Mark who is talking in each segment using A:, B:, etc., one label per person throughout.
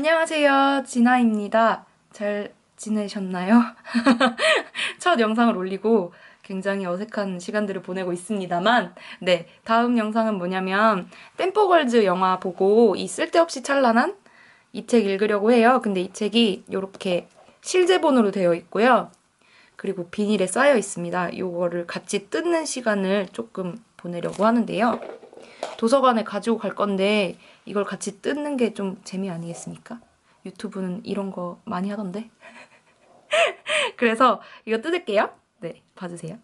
A: 안녕하세요. 진아입니다. 잘 지내셨나요? 첫 영상을 올리고 굉장히 어색한 시간들을 보내고 있습니다만, 네, 다음 영상은 뭐냐면, 템포걸즈 영화 보고 이 쓸데없이 찬란한 이 책 읽으려고 해요. 근데 이 책이 이렇게 실제본으로 되어 있고요. 그리고 비닐에 쌓여 있습니다. 이거를 같이 뜯는 시간을 조금 보내려고 하는데요. 도서관에 가지고 갈 건데 이걸 같이 뜯는 게 좀 재미 아니겠습니까? 유튜브는 이런 거 많이 하던데. 그래서 이거 뜯을게요. 네, 봐주세요.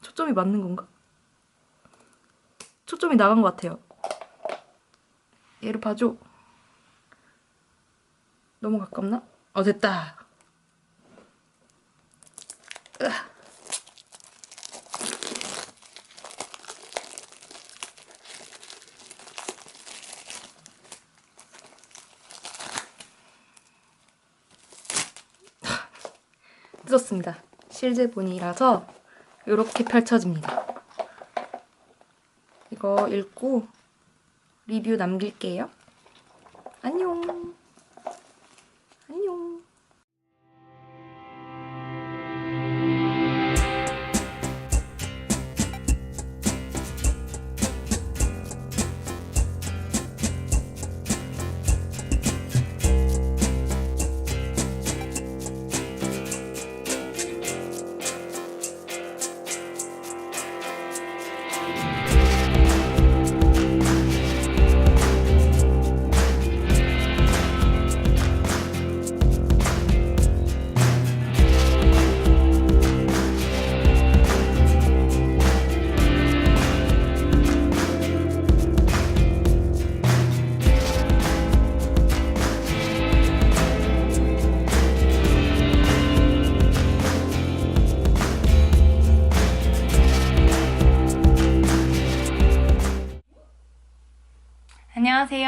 A: 초점이 맞는 건가? 초점이 나간 것 같아요. 얘를 봐줘. 너무 가깝나? 어, 됐다. 으아. 뜯었습니다. 실제본이라서 이렇게 펼쳐집니다. 이거 읽고 리뷰 남길게요. 안녕.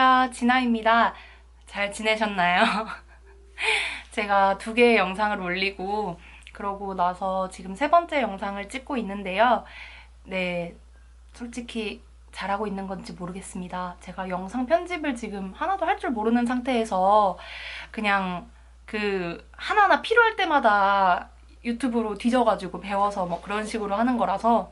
A: 안녕하세요. 진아입니다. 잘 지내셨나요? 제가 두 개의 영상을 올리고 그러고 나서 지금 세 번째 영상을 찍고 있는데요. 네, 솔직히 잘하고 있는 건지 모르겠습니다. 제가 영상 편집을 지금 하나도 할 줄 모르는 상태에서 그냥 그 하나하나 필요할 때마다 유튜브로 뒤져가지고 배워서 뭐 그런 식으로 하는 거라서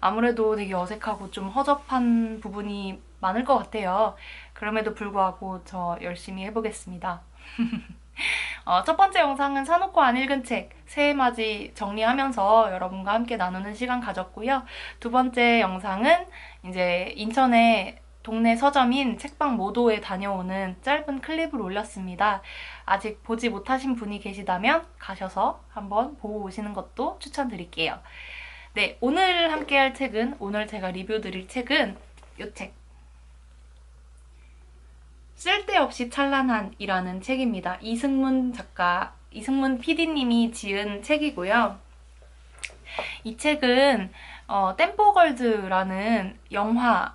A: 아무래도 되게 어색하고 좀 허접한 부분이 많을 것 같아요. 그럼에도 불구하고 저 열심히 해보겠습니다. 어, 첫 번째 영상은 사놓고 안 읽은 책 새해맞이 정리하면서 여러분과 함께 나누는 시간 가졌고요. 두 번째 영상은 이제 인천에 동네 서점인 책방 모도에 다녀오는 짧은 클립을 올렸습니다. 아직 보지 못하신 분이 계시다면 가셔서 한번 보고 오시는 것도 추천드릴게요. 네, 오늘 함께 할 책은, 오늘 제가 리뷰 드릴 책은 이 책. 쓸데없이 찬란한이라는 책입니다. 이승문 작가, 이승문 PD님이 지은 책이고요. 이 책은 어, 템포걸즈라는 영화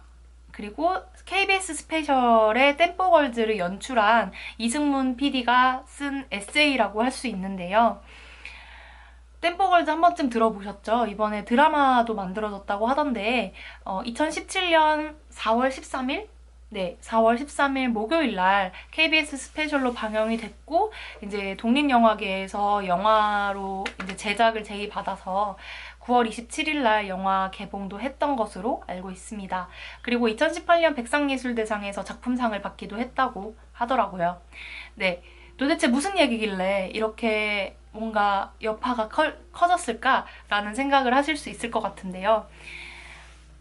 A: 그리고 KBS 스페셜의 템포걸즈를 연출한 이승문 PD가 쓴 에세이라고 할 수 있는데요. 템포걸즈 한 번쯤 들어보셨죠? 이번에 드라마도 만들어졌다고 하던데 어, 2017년 4월 13일 네, 4월 13일 목요일 날 KBS 스페셜로 방영이 됐고 이제 독립영화계에서 영화로 이제 제작을 제의받아서 9월 27일 날 영화 개봉도 했던 것으로 알고 있습니다. 그리고 2018년 백상예술대상에서 작품상을 받기도 했다고 하더라고요. 네, 도대체 무슨 얘기길래 이렇게 뭔가 여파가 커, 커졌을까라는 생각을 하실 수 있을 것 같은데요.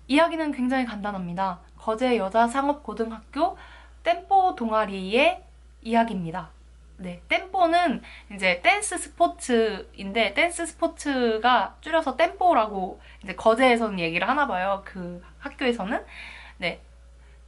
A: 이야기는 굉장히 간단합니다. 거제 여자 상업 고등학교 tempo 동아리의 이야기입니다. 네, 템포는 이제 댄스 스포츠인데 댄스 스포츠가 줄여서 템포라고 이제 거제에서는 얘기를 하나 봐요. 그 학교에서는. 네.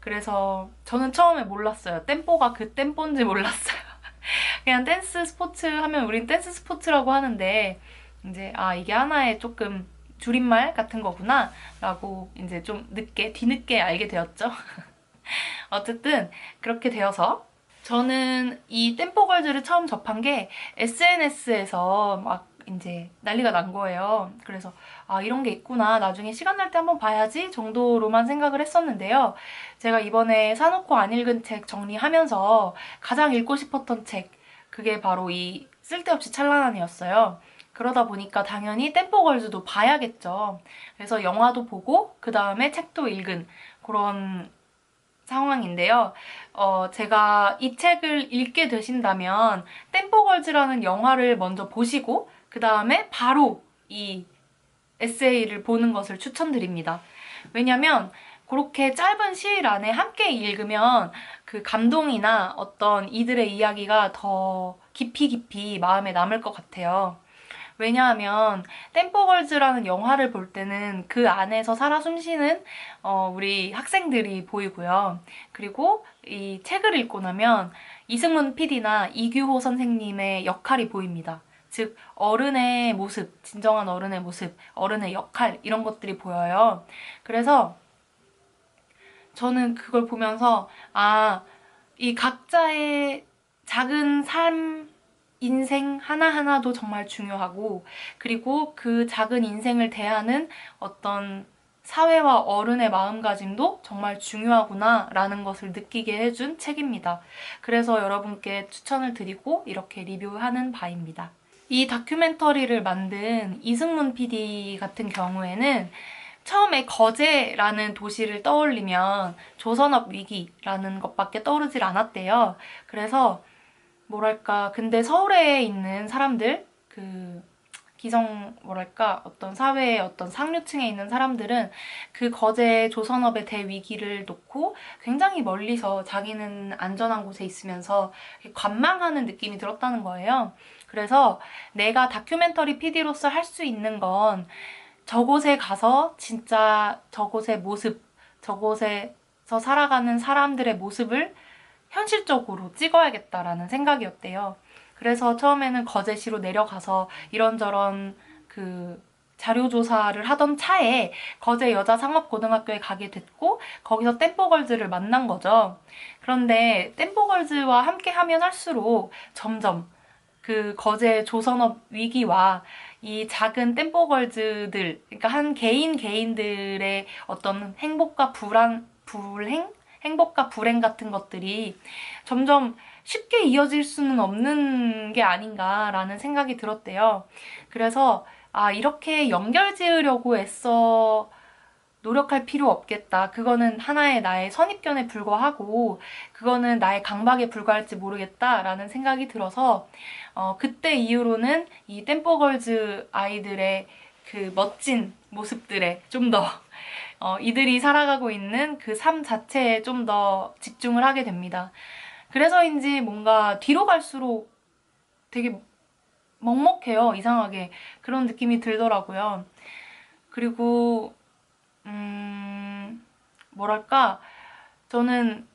A: 그래서 저는 처음에 몰랐어요. 템포가 그 템포인지 몰랐어요. 그냥 댄스 스포츠 하면 우린 댄스 스포츠라고 하는데 이제 아 이게 하나의 조금 줄임말 같은 거구나 라고 이제 좀 늦게 뒤늦게 알게 되었죠. 어쨌든 그렇게 되어서 저는 이 템포걸즈를 처음 접한 게 SNS에서 막 이제 난리가 난 거예요. 그래서 아 이런 게 있구나 나중에 시간 날 때 한번 봐야지 정도로만 생각을 했었는데요. 제가 이번에 사놓고 안 읽은 책 정리하면서 가장 읽고 싶었던 책 그게 바로 이 쓸데없이 찬란한이었어요. 그러다 보니까 당연히 템포걸즈도 봐야겠죠. 그래서 영화도 보고 그 다음에 책도 읽은 그런 상황인데요. 어, 제가 이 책을 읽게 되신다면 템포걸즈라는 영화를 먼저 보시고 그 다음에 바로 이 에세이를 보는 것을 추천드립니다. 왜냐면 그렇게 짧은 시일 안에 함께 읽으면 그 감동이나 어떤 이들의 이야기가 더 깊이 깊이 마음에 남을 것 같아요. 왜냐하면 템포걸즈라는 영화를 볼 때는 그 안에서 살아 숨쉬는 어, 우리 학생들이 보이고요. 그리고 이 책을 읽고 나면 이승문 PD나 이규호 선생님의 역할이 보입니다. 즉 어른의 모습, 진정한 어른의 모습, 어른의 역할 이런 것들이 보여요. 그래서 저는 그걸 보면서 아, 이 각자의 작은 삶 인생 하나하나도 정말 중요하고 그리고 그 작은 인생을 대하는 어떤 사회와 어른의 마음가짐도 정말 중요하구나 라는 것을 느끼게 해준 책입니다. 그래서 여러분께 추천을 드리고 이렇게 리뷰하는 바입니다. 이 다큐멘터리를 만든 이승문 PD 같은 경우에는 처음에 거제라는 도시를 떠올리면 조선업 위기라는 것밖에 떠오르질 않았대요. 그래서 뭐랄까 근데 서울에 있는 사람들 그 기성 뭐랄까 어떤 사회의 어떤 상류층에 있는 사람들은 그 거제 조선업의 대위기를 놓고 굉장히 멀리서 자기는 안전한 곳에 있으면서 관망하는 느낌이 들었다는 거예요. 그래서 내가 다큐멘터리 PD로서 할 수 있는 건 저곳에 가서 진짜 저곳의 모습, 저곳에서 살아가는 사람들의 모습을 현실적으로 찍어야겠다라는 생각이었대요. 그래서 처음에는 거제시로 내려가서 이런저런 그 자료 조사를 하던 차에 거제 여자 상업고등학교에 가게 됐고 거기서 템포걸즈를 만난 거죠. 그런데 템포걸즈와 함께 하면 할수록 점점 그 거제 조선업 위기와 이 작은 템포걸즈들, 그러니까 한 개인 개인들의 어떤 행복과 불안, 불행? 행복과 불행 같은 것들이 점점 쉽게 이어질 수는 없는 게 아닌가라는 생각이 들었대요. 그래서 아 이렇게 연결 지으려고 애써 노력할 필요 없겠다. 그거는 하나의 나의 선입견에 불과하고 그거는 나의 강박에 불과할지 모르겠다라는 생각이 들어서 어, 그때 이후로는 이 템포걸즈 아이들의 그 멋진 모습들에 좀 더 어, 이들이 살아가고 있는 그 삶 자체에 좀 더 집중을 하게 됩니다. 그래서인지 뭔가 뒤로 갈수록 되게 먹먹해요. 이상하게. 그런 느낌이 들더라고요. 그리고 음, 뭐랄까 저는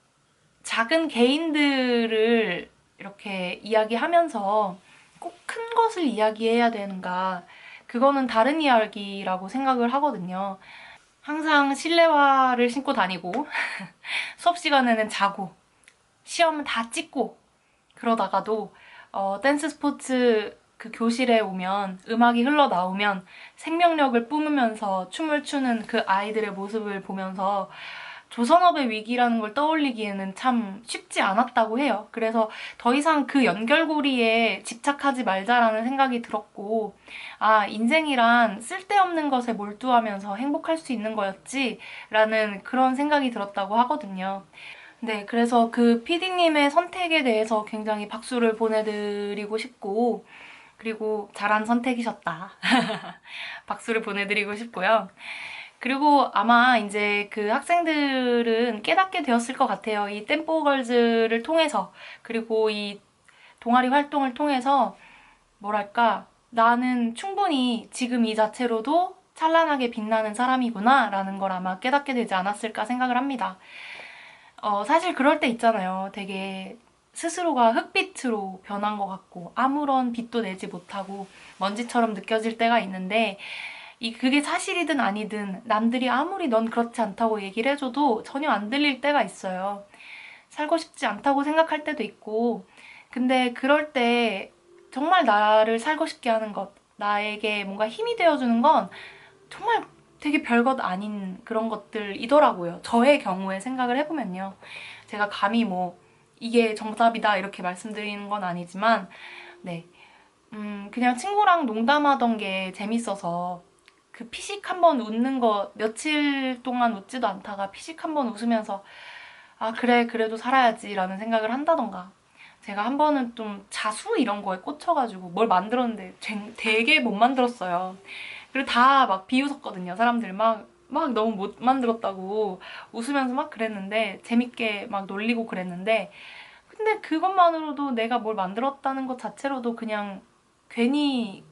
A: 작은 개인들을 이렇게 이야기하면서 꼭 큰 것을 이야기해야 되는가 그거는 다른 이야기라고 생각을 하거든요. 항상 실내화를 신고 다니고 수업 시간에는 자고 시험은 다 찍고 그러다가도 어, 댄스 스포츠 그 교실에 오면 음악이 흘러나오면 생명력을 뿜으면서 춤을 추는 그 아이들의 모습을 보면서 조선업의 위기라는 걸 떠올리기에는 참 쉽지 않았다고 해요. 그래서 더 이상 그 연결고리에 집착하지 말자라는 생각이 들었고, 아, 인생이란 쓸데없는 것에 몰두하면서 행복할 수 있는 거였지? 라는 그런 생각이 들었다고 하거든요. 네, 그래서 그 PD님의 선택에 대해서 굉장히 박수를 보내드리고 싶고, 그리고 잘한 선택이셨다. 박수를 보내드리고 싶고요. 그리고 아마 이제 그 학생들은 깨닫게 되었을 것 같아요. 이 템포걸즈를 통해서 그리고 이 동아리 활동을 통해서 뭐랄까 나는 충분히 지금 이 자체로도 찬란하게 빛나는 사람이구나 라는 걸 아마 깨닫게 되지 않았을까 생각을 합니다. 어, 사실 그럴 때 있잖아요. 되게 스스로가 흑빛으로 변한 것 같고 아무런 빛도 내지 못하고 먼지처럼 느껴질 때가 있는데 이 그게 사실이든 아니든 남들이 아무리 넌 그렇지 않다고 얘기를 해줘도 전혀 안 들릴 때가 있어요. 살고 싶지 않다고 생각할 때도 있고 근데 그럴 때 정말 나를 살고 싶게 하는 것 나에게 뭔가 힘이 되어주는 건 정말 되게 별것 아닌 그런 것들이더라고요. 저의 경우에 생각을 해보면요. 제가 감히 뭐 이게 정답이다 이렇게 말씀드리는 건 아니지만 네. 음, 그냥 친구랑 농담하던 게 재밌어서 그 피식 한 번 웃는 거 며칠 동안 웃지도 않다가 피식 한 번 웃으면서 아 그래 그래도 살아야지 라는 생각을 한다던가. 제가 한 번은 좀 자수 이런 거에 꽂혀가지고 뭘 만들었는데 쟁- 되게 못 만들었어요. 그리고 다 막 비웃었거든요 사람들. 막, 막 너무 못 만들었다고 웃으면서 막 그랬는데 재밌게 막 놀리고 그랬는데 근데 그것만으로도 내가 뭘 만들었다는 것 자체로도 그냥 괜히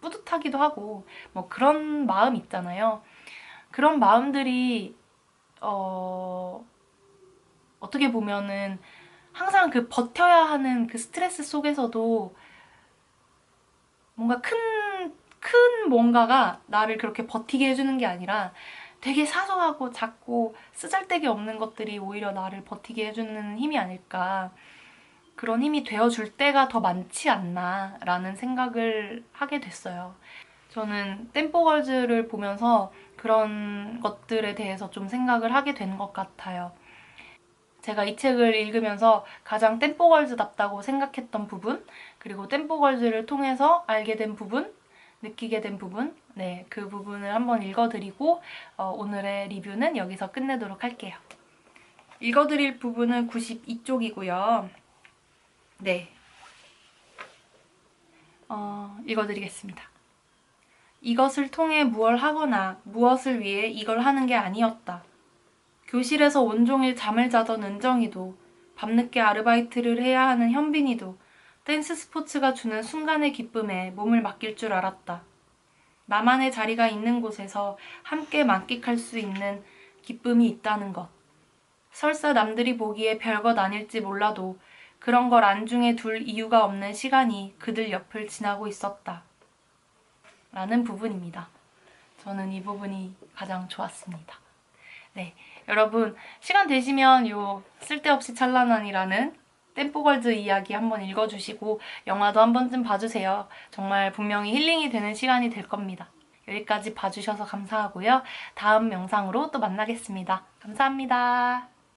A: 뿌듯하기도 하고 뭐 그런 마음 있잖아요. 그런 마음들이 어 어떻게 보면은 항상 그 버텨야 하는 그 스트레스 속에서도 뭔가 큰, 큰 뭔가가 나를 그렇게 버티게 해주는 게 아니라 되게 사소하고 작고 쓰잘데기 없는 것들이 오히려 나를 버티게 해주는 힘이 아닐까. 그런 힘이 되어줄 때가 더 많지 않나 라는 생각을 하게 됐어요. 저는 템포걸즈를 보면서 그런 것들에 대해서 좀 생각을 하게 된 것 같아요. 제가 이 책을 읽으면서 가장 템포걸즈답다고 생각했던 부분, 그리고 템포걸즈를 통해서 알게 된 부분, 느끼게 된 부분, 네, 그 부분을 한번 읽어드리고 어, 오늘의 리뷰는 여기서 끝내도록 할게요. 읽어드릴 부분은 92쪽이고요. 네. 어, 읽어드리겠습니다. 이것을 통해 무얼 하거나 무엇을 위해 이걸 하는 게 아니었다. 교실에서 온종일 잠을 자던 은정이도 밤늦게 아르바이트를 해야 하는 현빈이도 댄스 스포츠가 주는 순간의 기쁨에 몸을 맡길 줄 알았다. 나만의 자리가 있는 곳에서 함께 만끽할 수 있는 기쁨이 있다는 것. 설사 남들이 보기에 별것 아닐지 몰라도 그런 걸 안중에 둘 이유가 없는 시간이 그들 옆을 지나고 있었다. 라는 부분입니다. 저는 이 부분이 가장 좋았습니다. 네. 여러분, 시간 되시면 요 쓸데없이 찬란한이라는 템포걸즈 이야기 한번 읽어주시고 영화도 한 번쯤 봐주세요. 정말 분명히 힐링이 되는 시간이 될 겁니다. 여기까지 봐주셔서 감사하고요. 다음 영상으로 또 만나겠습니다. 감사합니다.